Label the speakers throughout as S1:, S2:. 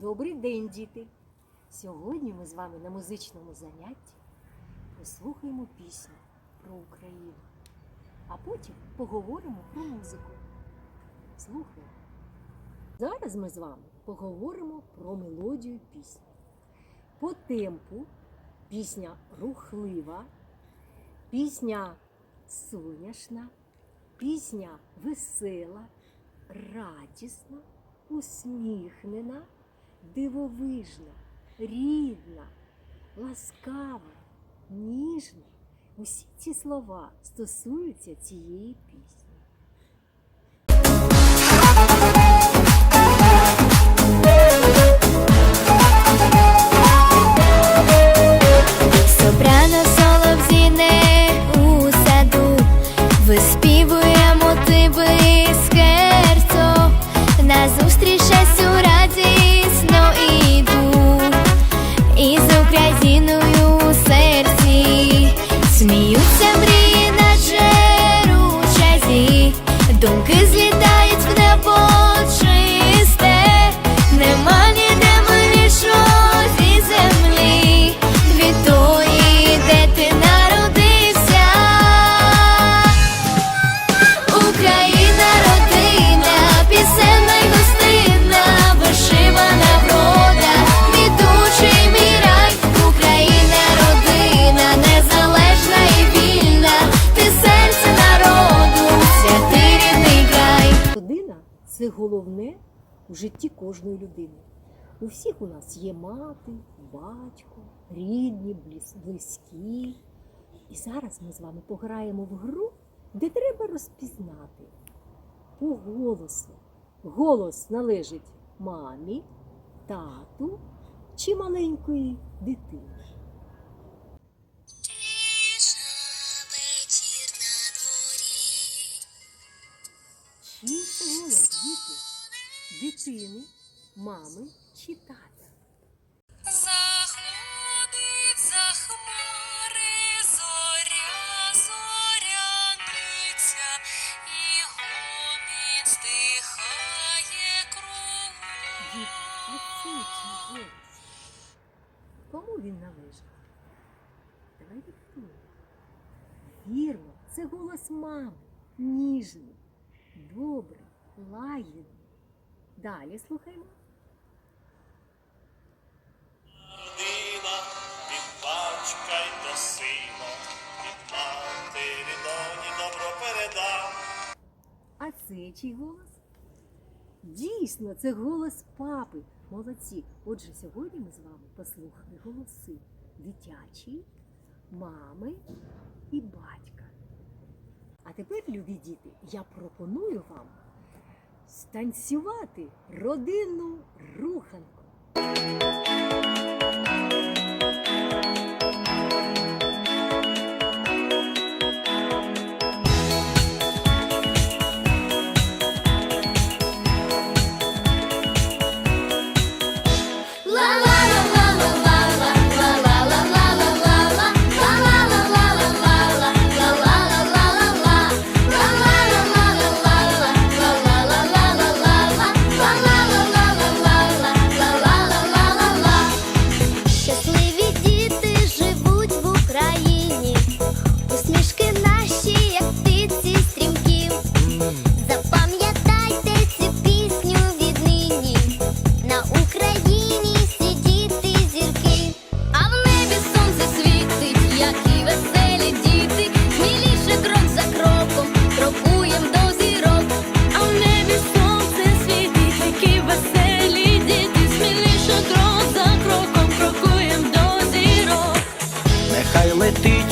S1: Добрий день, діти! Сьогодні ми з вами на музичному занятті послухаємо пісню про Україну, а потім поговоримо про музику. Слухаємо. Зараз ми з вами поговоримо про мелодію пісні. По темпу пісня рухлива, пісня соняшна, пісня весела, радісна, усміхнена, дивовижна, рідна, ласкава, ніжна. Усі ці слова стосуються цієї пісні.
S2: серці
S1: У житті кожної людини. У всіх у нас є мати, батько, рідні, близькі. І зараз ми з вами пограємо в гру, де треба розпізнати по голосу. Голос належить мамі, тату чи маленької дитини. Дитини, мами чи тата?
S3: Заходить за хмари зоря, зоряниця, і гомін стихає кругом.
S1: Діти, голос? Кому він належить? Давайте хто? Вірно, це голос мами, ніжний, добрий, лагідний. Далі слухаємо. А це чий голос? Дійсно, це голос папи. Молодці. Отже, сьогодні ми з вами послухали голоси дитячі, мами і батька. А тепер, любі діти, я пропоную вам станцювати родинну руханку.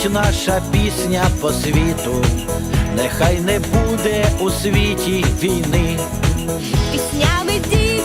S4: Летить наша пісня по світу, нехай не буде у світі війни.
S2: Піснями діти